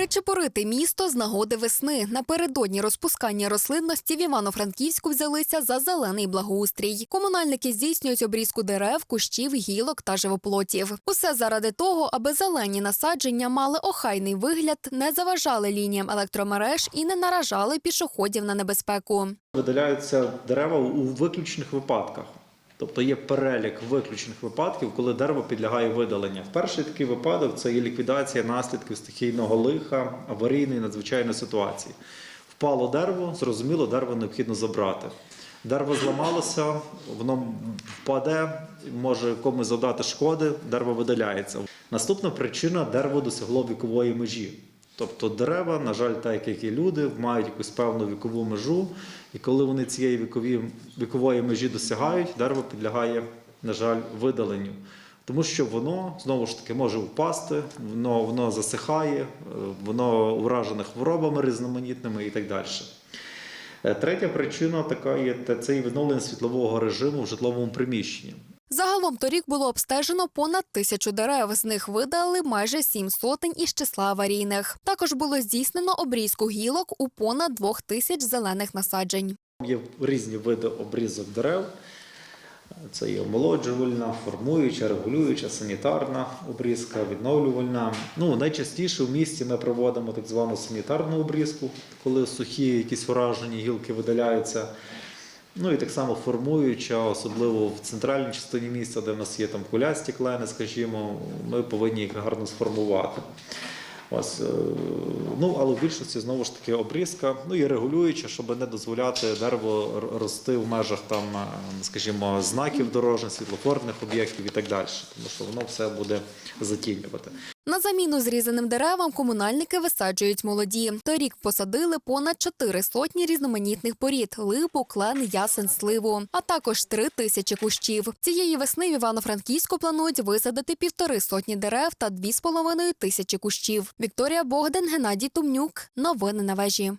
Причепурити місто з нагоди весни. Напередодні розпускання рослинності в Івано-Франківську взялися за зелений благоустрій. Комунальники здійснюють обрізку дерев, кущів, гілок та живоплотів. Усе заради того, аби зелені насадження мали охайний вигляд, не заважали лініям електромереж і не наражали пішоходів на небезпеку. Видаляються дерева у виключних випадках. Тобто є перелік виключних випадків, коли дерево підлягає видаленню. Перший такий випадок це є ліквідація наслідків стихійного лиха, аварійної надзвичайної ситуації. Впало дерево, зрозуміло, дерево необхідно забрати. Дерево зламалося, воно впаде, може комусь завдати шкоди, дерево видаляється. Наступна причина дерево досягло вікової межі. Тобто дерева, на жаль, так як і люди, мають якусь певну вікову межу, і коли вони цієї вікові, вікової межі досягають, дерево підлягає, на жаль, видаленню. Тому що воно знову ж таки може впасти, воно, воно засихає, е, воно уражене хворобами різноманітними і так далі. Е, Третя причина така є це відновлення світлового режиму в житловому приміщенні. Загалом торік було обстежено понад тисячу дерев. З них видали майже сім сотень із числа аварійних. Також було здійснено обрізку гілок у понад двох тисяч зелених насаджень. Є різні види обрізок дерев. Це і омолоджувальна, формуюча, регулююча, санітарна обрізка, відновлювальна. Ну, найчастіше в місті ми проводимо так звану санітарну обрізку, коли сухі якісь уражені гілки видаляються. Ну і так само формуюча, особливо в центральній частині міста, де в нас є там кулясті клени, скажімо, ми повинні їх гарно сформувати. Ось, е, ну, але в більшості знову ж таки обрізка, ну і регулююча, щоб не дозволяти дереву рости в межах там, е, скажімо, знаків дорожніх, світлофорних об'єктів і так далі, тому що воно все буде затінювати. На заміну зрізаним деревам комунальники висаджують молоді. Торік посадили понад чотири сотні різноманітних порід – липу, клен, ясен, сливу, а також три тисячі кущів. Цієї весни в Івано-Франківську планують висадити півтори сотні дерев та дві з половиною тисячі кущів. Вікторія Богдан, Геннадій Тумнюк. Новини на вежі.